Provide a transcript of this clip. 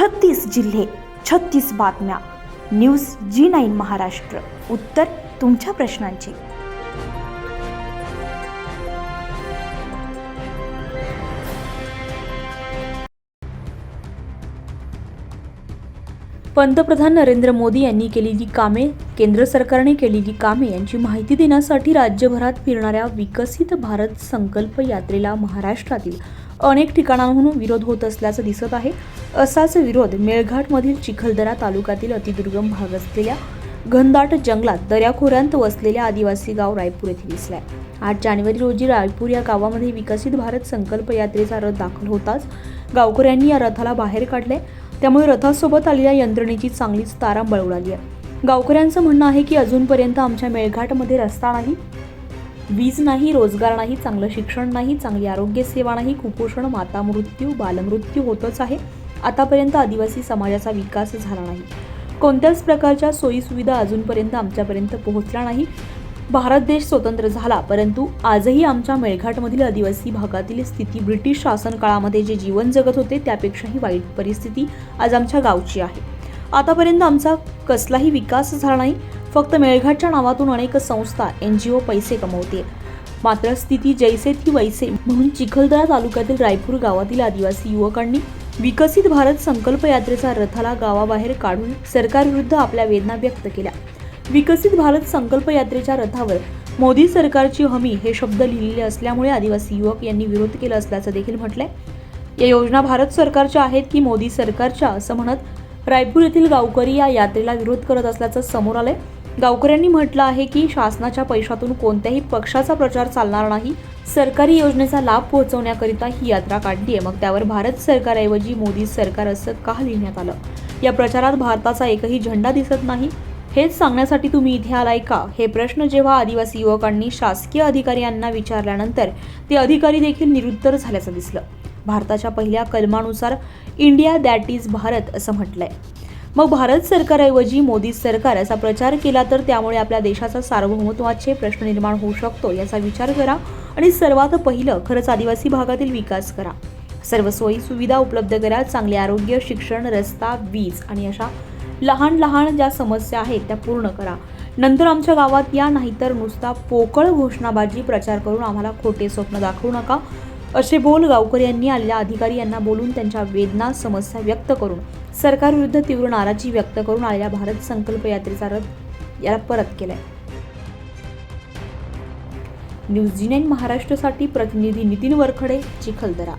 छत्तीस जिल्हे छत्तीस बातम्या. News G nine Maharashtra. उत्तर तुमच्या प्रश्नांची. पंतप्रधान नरेंद्र मोदी यांनी केलेली कामे केंद्र सरकारने केलेली कामे यांची माहिती देण्यासाठी राज्यभरात फिरणाऱ्या विकसित भारत संकल्प यात्रेला महाराष्ट्रातील अनेक ठिकाणांहून विरोध होत असल्याचं दिसत आहे. असाच विरोध मेळघाटमधील चिखलदरा तालुक्यातील अतिदुर्गम भाग असलेल्या घनदाट जंगलात दऱ्याखोऱ्यांत वसलेल्या आदिवासी गाव रायपूर येथे दिसलाय. आठ जानेवारी रोजी रायपूर या गावामध्ये विकसित भारत संकल्प यात्रेचा रथ दाखल होताच गावकऱ्यांनी या रथाला बाहेर काढले त्यामुळे रथासोबत आलेल्या यंत्रणेची चांगलीच तारांबळ उडाली आहे. गावकऱ्यांचं म्हणणं आहे की अजूनपर्यंत आमच्या मेळघाटमध्ये रस्ता नाही. वीज नाही रोजगार नाही चांगलं शिक्षण नाही चांगली आरोग्यसेवा नाही कुपोषण माता मृत्यू बालमृत्यू होतच आहे. आतापर्यंत आदिवासी समाजाचा विकास झाला नाही. कोणत्याच प्रकारच्या सोयीसुविधा अजूनपर्यंत आमच्यापर्यंत पोहोचल्या नाही. भारत देश स्वतंत्र झाला परंतु आजही आमच्या मेळघाटमधील आदिवासी भागातील स्थिती ब्रिटिश शासन काळामध्ये जे जीवन जगत होते त्यापेक्षाही वाईट परिस्थिती आज आमच्या गावची आहे. आतापर्यंत आमचा कसलाही विकास झाला नाही. फक्त मेळघाटच्या नावातून अनेक संस्था एन जी ओ पैसे कमवते मात्र स्थिती जैसे ती वैसे म्हणून चिखलदरा तालुक्यातील रायपूर गावातील आदिवासी युवकांनी विकसित भारत संकल्प यात्रेचा रथाला गावाबाहेर काढून सरकारविरुद्ध आपल्या वेदना व्यक्त केल्या. विकसित भारत संकल्प यात्रेच्या रथावर मोदी सरकारची हमी हे शब्द लिहिलेले असल्यामुळे आदिवासी युवक यांनी विरोध केला असल्याचं देखील म्हटलंय. या योजना भारत सरकारच्या आहेत की मोदी सरकारच्या असं म्हणत रायपूर येथील गावकरी या यात्रेला विरोध करत असल्याचं समोर आलंय. गावकऱ्यांनी म्हटलं आहे की शासनाच्या पैशातून कोणत्याही पक्षाचा प्रचार चालणार नाही. सरकारी योजनेचा लाभ पोहोचवण्याकरिता ही यात्रा काढली आहे मग त्यावर भारत सरकारऐवजी मोदी सरकार असं का लिहिण्यात आलं? या प्रचारात भारताचा एकही झेंडा दिसत नाही. हेच सांगण्यासाठी तुम्ही इथे आलाय का? हे प्रश्न जेव्हा आदिवासी युवकांनी शासकीय अधिकारी यांना विचारल्यानंतर ते अधिकारी देखील निरुत्तर झाल्याचं दिसलं. भारताच्या पहिल्या कलमानुसार इंडिया दॅट इज भारत असं म्हटलंय. मग भारत सरकारऐवजी मोदी सरकार असा प्रचार केला तर त्यामुळे आपल्या देशाचा सार्वभौमत्वाचे प्रश्न निर्माण होऊ शकतो याचा विचार करा आणि सर्वात पहिलं खरंच आदिवासी भागातील विकास करा. सर्व सोयी सुविधा उपलब्ध करा चांगले आरोग्य शिक्षण रस्ता वीज आणि अशा लहान लहान ज्या समस्या आहेत त्या पूर्ण करा. नंतर आमच्या गावात या नाहीतर नुसता पोकळ घोषणाबाजी प्रचार करून आम्हाला खोटे स्वप्न दाखवू नका. असे बोल गावकर यांनी आलेल्या अधिकारी यांना बोलून त्यांच्या वेदना समस्या व्यक्त करून सरकारविरुद्ध तीव्र नाराजी व्यक्त करून आलेल्या भारत संकल्प यात्रेचा रथ याला परत केलाय. न्यूझीलंड जी महाराष्ट्रासाठी प्रतिनिधी नितीन वरखडे चिखलदरा.